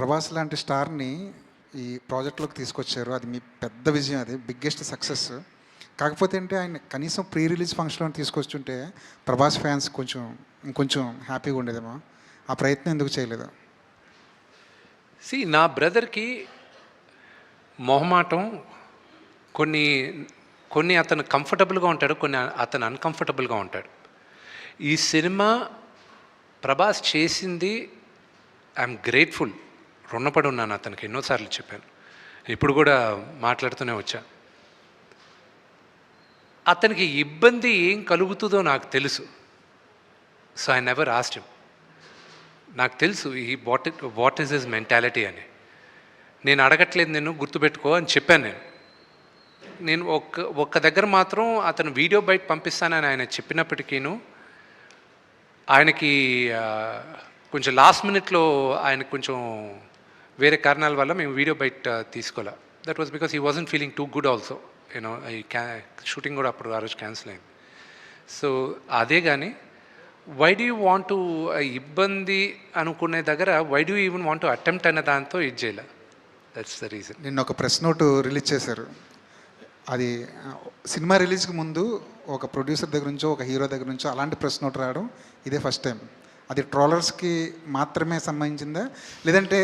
ప్రభాస్ లాంటి స్టార్ని ఈ ప్రాజెక్ట్లోకి తీసుకొచ్చారు. అది మీ పెద్ద విజయం అది బిగ్గెస్ట్ సక్సెస్. కాకపోతే అంటే ఆయన కనీసం ప్రీ రిలీజ్ ఫంక్షన్లో తీసుకొచ్చుంటే ప్రభాస్ ఫ్యాన్స్ కొంచెం ఇంకొంచెం హ్యాపీగా ఉండేదేమో. ఆ ప్రయత్నం ఎందుకు చేయలేదు? సి నా బ్రదర్కి మొహమాటం కొన్ని కొన్ని అతను కంఫర్టబుల్గా ఉంటాడు కొన్ని అతను అన్కంఫర్టబుల్గా ఉంటాడు. ఈ సినిమా ప్రభాస్ చేసింది ఐఎమ్ గ్రేట్ఫుల్ రుణపడి ఉన్నాను అతనికి. ఎన్నోసార్లు చెప్పాను. ఇప్పుడు కూడా మాట్లాడుతూనే వచ్చా. అతనికి ఇబ్బంది ఏం కలుగుతుందో నాకు తెలుసు. So I never asked him నాకు తెలుసు ఈ what what is his mentality అని. నేను అడగట్లేదు నేను గుర్తుపెట్టుకో అని చెప్పాను నేను. నేను ఒక్క ఒక్క దగ్గర మాత్రం అతను వీడియో బయట పంపిస్తానని ఆయన చెప్పినప్పటికీను ఆయనకి కొంచెం లాస్ట్ మినిట్లో ఆయన కొంచెం వేరే కారణాల వల్ల మేము వీడియో బయట తీసుకోలే. That was because he wasn't feeling too good also you know క్యా షూటింగ్ కూడా అప్పుడు ఆ రోజు క్యాన్సిల్ అయింది. సో అదే కానీ why do you want to ఇబ్బంది అనుకునే దగ్గర why do even want to attempt అనే దాంతో ఇది చేయలే. దట్స్ ద రీజన్ నిన్న ఒక ప్రెస్ నోట్ రిలీజ్ చేశారు. అది సినిమా రిలీజ్కి ముందు ఒక ప్రొడ్యూసర్ దగ్గర నుంచో ఒక హీరో దగ్గర నుంచో అలాంటి ప్రెస్ నోట్ రావడం ఇదే ఫస్ట్ టైం. అది ట్రోలర్స్కి మాత్రమే సంబంధించిందా? లేదంటే